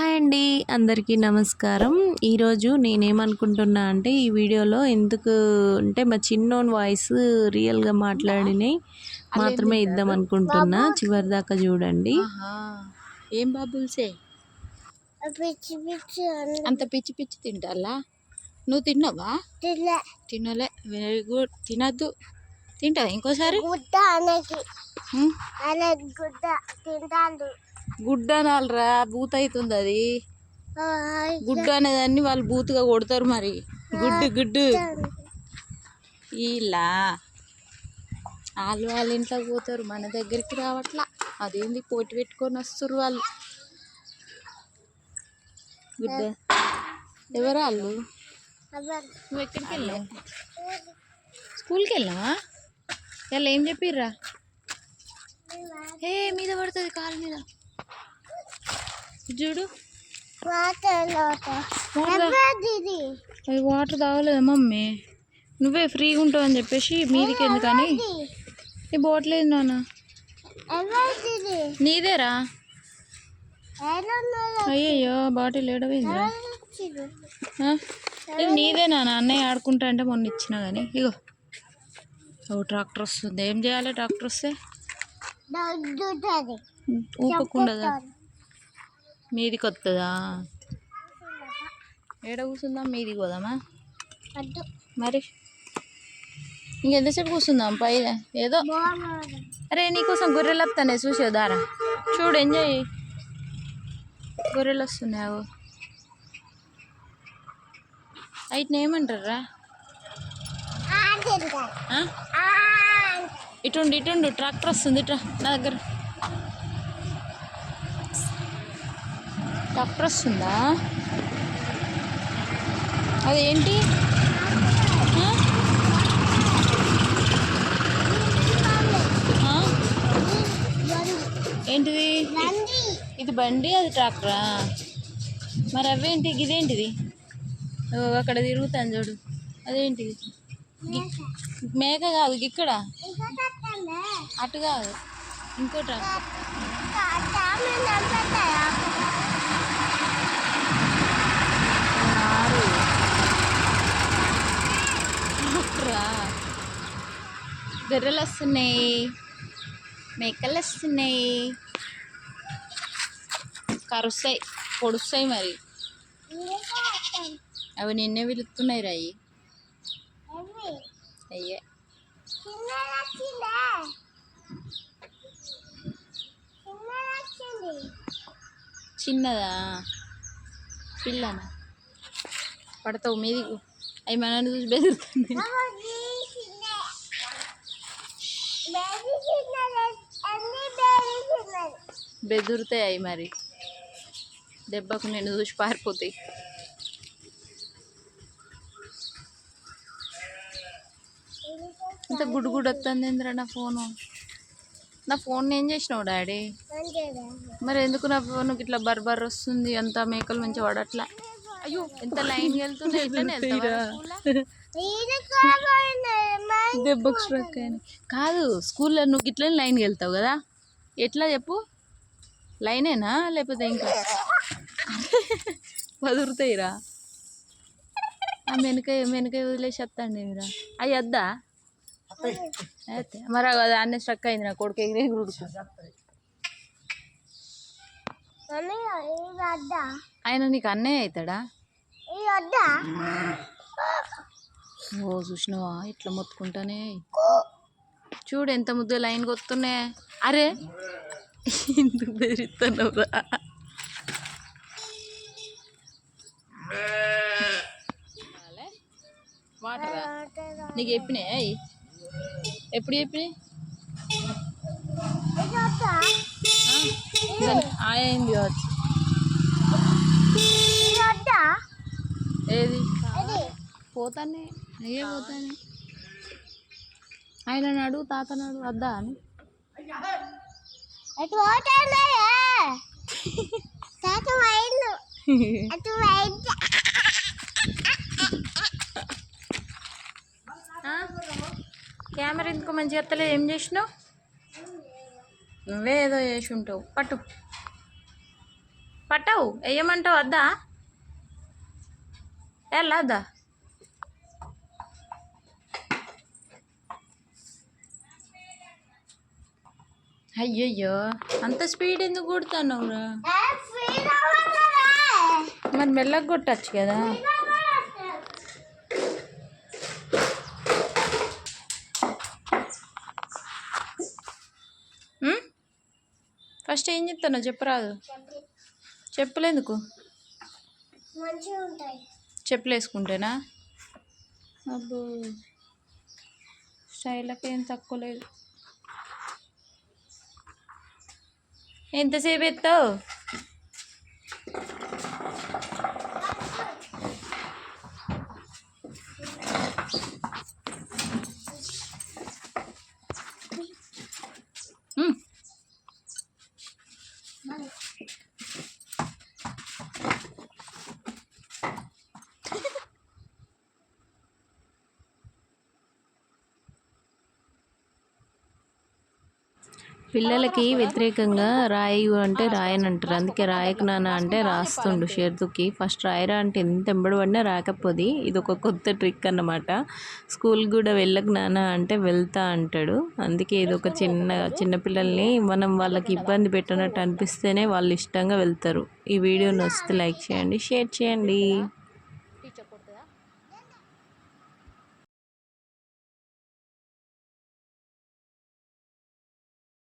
Hi అండి అందరికీ నమస్కారం. ఈరోజు నేనేమనుకుంటున్నా అంటే ఈ వీడియోలో ఎందుకు అంటే మా చిన్నోన్ వాయిస్ రియల్గా మాట్లాడినవి మాత్రమే ఇద్దాం అనుకుంటున్నా చివరి దాకా చూడండి. ఏం బాబుల్సే పిచ్చి పిచ్చి అన్ని అంత పిచ్చి పిచ్చి తింటాలా నువ్వు తిన్నావా? తినలే. వెరీ గుడ్ తినద్దు. తింటావా ఇంకోసారి? గుడ్డ అనేది తింటాడు గుడ్డ అనాలరా బూత్ అవుతుంది అది గుడ్డు అనేదాన్ని వాళ్ళు బూత్గా కొడతారు మరి. గుడ్డు గుడ్డు. ఇలా. వాళ్ళు వాళ్ళ ఇంట్లోకి పోతారు మన దగ్గరికి రావట్లా. అదేంది పోటీ పెట్టుకొని వస్తారు వాళ్ళు. గుడ్డ. ఎవరు వాళ్ళు? నువ్వు ఎక్కడికి వెళ్ళావు? స్కూల్కి వెళ్ళావా ఇలా ఏం చెప్పిర్రా? ఏ మీద పడుతుంది కాలు మీద. చూడు. వాటర్ తాగలేదా మమ్మీ? నువ్వే ఫ్రీగా ఉంటావు అని చెప్పేసి మీదికి ఎందుకని? ఈ బాటిల్ ఏంది నాన్న? నీదేరా? అయ్యయ్యో బాటిల్ ఏడవైందిరా? ఇది నీదే నాన్న అన్నయ్య ఆడుకుంటా అంటే మొన్న ఇచ్చిన కానీ ఇగో. ఓ ట్రాక్టర్ వస్తుంది. ఏం చేయాలి ట్రాక్టర్ వస్తే? దగ్గుతుంది మీదికి వస్తుందా ఏడ కూర్చుందాం మీదికి పోదామా? మరి? ఇంకెంతసేపు కూర్చుందాం పై ఏదో? అరే నీకోసం గొర్రెలు వస్తానే చూసేదారా చూడు ఎంజాయ్. గొర్రెలు వస్తున్నాయి అగో వాటిని ఏమంటారా? ఇటుండు ఇటుండు ట్రాక్టర్ వస్తుంది ఇట్రా నా దగ్గర. డాక్టర్ వస్తుందా? అదేంటి? ఏంటిది? ఇది బండి అది ట్రాక్టరా? మరి అవేంటి? ఇదేంటిది? ఓ, అక్కడ తిరుగుతాను చూడు. అదేంటిది? మేక కాదు ఇక్కడ అటు కాదు ఇంకో ట్రాక్టర్. గొర్రెలు వస్తున్నాయి మేకలు వస్తున్నాయి కరుస్తాయి పొడుస్తాయి మరి. అవి నిన్నే పిలుస్తున్నాయి రాయి. అయ్యే. చిన్నదా? పిల్లనా? పడతావు మీది. అవి మనల్ని చూసి బెదురుతుంది అవి చిన్న బేబీ చిన్నది అన్ని బేబీ చిన్నది బెదురుతాయి అవి మరి. దెబ్బకు నేను చూసి పారిపోతాయి. ఇంత గుడ్డు గుడ్డు వస్తుంది ఏందిరా నా ఫోను? నా ఫోన్ ఏం చేసినావు డాడీ? మరి ఎందుకు నా ఫోన్ ఇట్లా బర్బర్ వస్తుంది? అంత మేకలు మంచి పడట్లా. అయ్యో ఎంత లైన్ వెళ్తున్నాయి ఇట్లనే దెబ్బకు స్ట్రక్ అయిన. కాదు స్కూల్లో నువ్వు ఇట్లనే లైన్కి వెళ్తావు కదా? ఎట్లా చెప్పు? లైనేనా లేకపోతే ఇంకా? వదురుతాయిరా ఆ మెనకాయ మెనకాయ వదిలేసి మీరా అవి వద్దా అయితే మరి అది అన్నీ స్ట్రక్ అయింది నా కొడుకు ఎగిరి వద్దా ఆయన నీకు అన్నయ్య అవుతాడా? ఓ చూసినావా? ఇట్లా మొత్తుకుంటానే. చూడు ఎంత ముద్ద లైన్కి వస్తున్నాయి అరే ఎందుకు బెదిరిస్తున్నావురా వాటరా నీకు చెప్పినాయి ఎప్పుడు చెప్పినాయి? అయింది. కావచ్చు. ఏది? పోతానే. అయ్యే పోతానే. ఆయన నాడు తాత నాడు వద్దా అని. కెమెరా ఎందుకు మంచిగా ఎత్తలేదు? ఏం చేసినావు? నువ్వే ఏదో చేసి ఉంటావు పట్టు. పట్టవు. వేయమంటావు వద్దా ఎలా వద్దా అయ్యయ్యో. అంత స్పీడ్ ఎందుకు కొడుతున్నావురా? మరి మెల్లగా కొట్టచ్చు కదా? ఫస్ట్ ఏం చెప్తానో చెప్పరాదు. చెప్పులు ఎందుకు మంచిగా ఉంటాయి చెప్పులు వేసుకుంటేనా అబ్బో. స్టైల్కి ఏం తక్కువ లేదు. ఎంతసేపు ఎత్తావు? ఉమ్. పిల్లలకి వ్యతిరేకంగా రాయి అంటే రాయని అంటారు అందుకే రాయకు నాన్న అంటే రాస్తుండు షేర్దుకి. ఫస్ట్ రాయరా అంటే ఎంత ఎంబడి పడినా రాకపోది. ఇది ఒక కొత్త ట్రిక్ అన్నమాట. స్కూల్ కూడా వెళ్ళకు నాన్న అంటే వెళ్తా అంటాడు. అందుకే ఇది ఒక చిన్న చిన్న పిల్లల్ని మనం వాళ్ళకి ఇబ్బంది పెట్టనట్టు అనిపిస్తేనే వాళ్ళు ఇష్టంగా వెళ్తారు. ఈ వీడియో నచ్చితే లైక్ చేయండి షేర్ చేయండి.